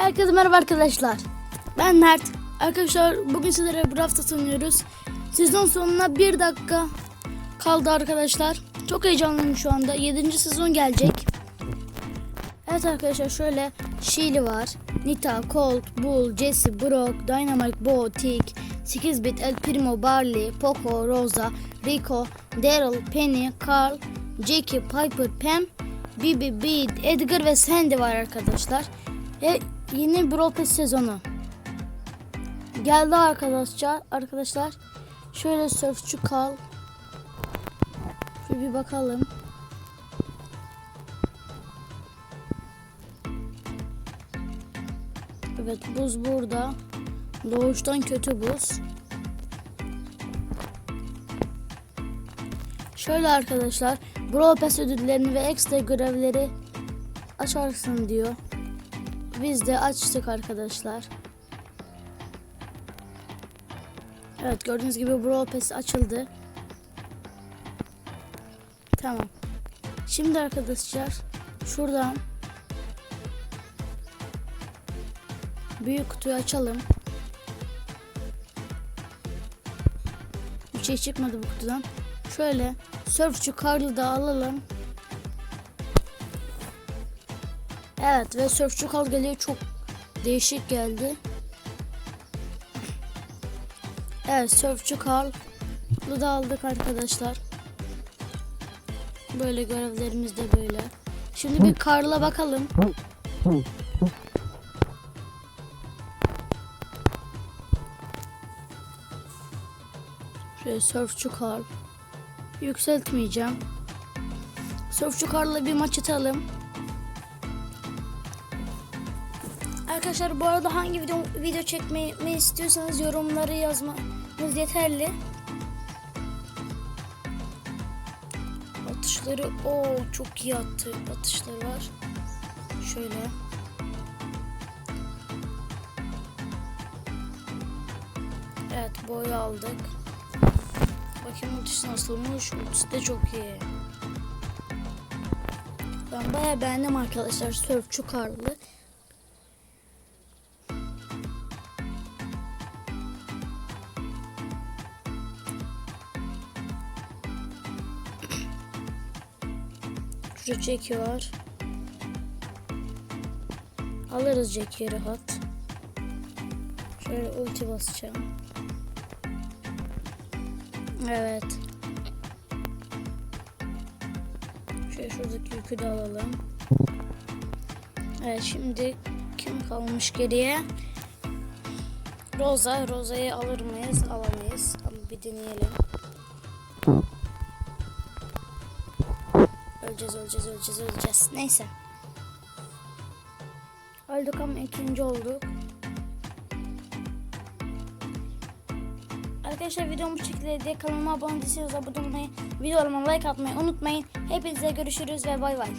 Herkese merhaba arkadaşlar. Ben Mert. Arkadaşlar bugün sizlere Brawl Stars oynuyoruz. Sezon sonuna bir dakika kaldı arkadaşlar. Çok heyecanlıyım şu anda. 7. sezon gelecek. Evet arkadaşlar şöyle Sheila var. Nita, Colt, Bull, Jesse, Brock, Dynamite, Bo, Tick, 8-bit, El Primo, Barley, Poco, Rosa, Rico, Daryl, Penny, Carl, Jackie, Piper, Pam, Bibi, Bede, Edgar ve Sandy var arkadaşlar. Ve yeni Brawl Pass sezonu. Geldi arkadaşlar. Arkadaşlar şöyle Surfçu Carl. Şöyle bir bakalım. Evet buz burada. Doğuştan kötü buz. Şöyle arkadaşlar. Brawl Pass ödüllerini ve ekstra görevleri açarsın diyor. Biz de açtık arkadaşlar. Evet gördüğünüz gibi Brawl Pass açıldı. Tamam. Şimdi arkadaşlar şuradan büyük kutuyu açalım. Bir şey çıkmadı bu kutudan. Şöyle Surfçu Karl'ı da alalım. Evet ve Surfçu Karl geliyor çok değişik geldi. Evet Surfçu Karl'ı da aldık arkadaşlar. Böyle görevlerimiz de böyle. Şimdi bir Karl'a bakalım. Şöyle Surfçu Karl. Yükseltmeyeceğim. Surfçu Karl'la bir maç atalım. Arkadaşlar bu arada hangi video video çekmeyi istiyorsanız yorumları yazmanız yeterli. Atışları o çok iyi attı atışları var. Şöyle. Evet boyu aldık. Bakayım ultisi nasılmış. Ultisi de çok iyi. Ben bayağı beğendim arkadaşlar. Surfçu karlı. Şurada Jackie var. Alırız Jackie'yi rahat. Şöyle ulti basacağım. Evet. Şöyle şuradaki yükü de alalım. Evet şimdi kim kalmış geriye? Rosa. Rosa'yı alır mıyız? Alamayız. Ama bir deneyelim. Öleceğiz, öleceğiz, öleceğiz, öleceğiz. Neyse. Öldük ama ikinci olduk. Arkadaşlar videomu bu kanalıma abone değilseniz abone olmayı, videolarıma like atmayı unutmayın. Hepinize görüşürüz ve bay bay.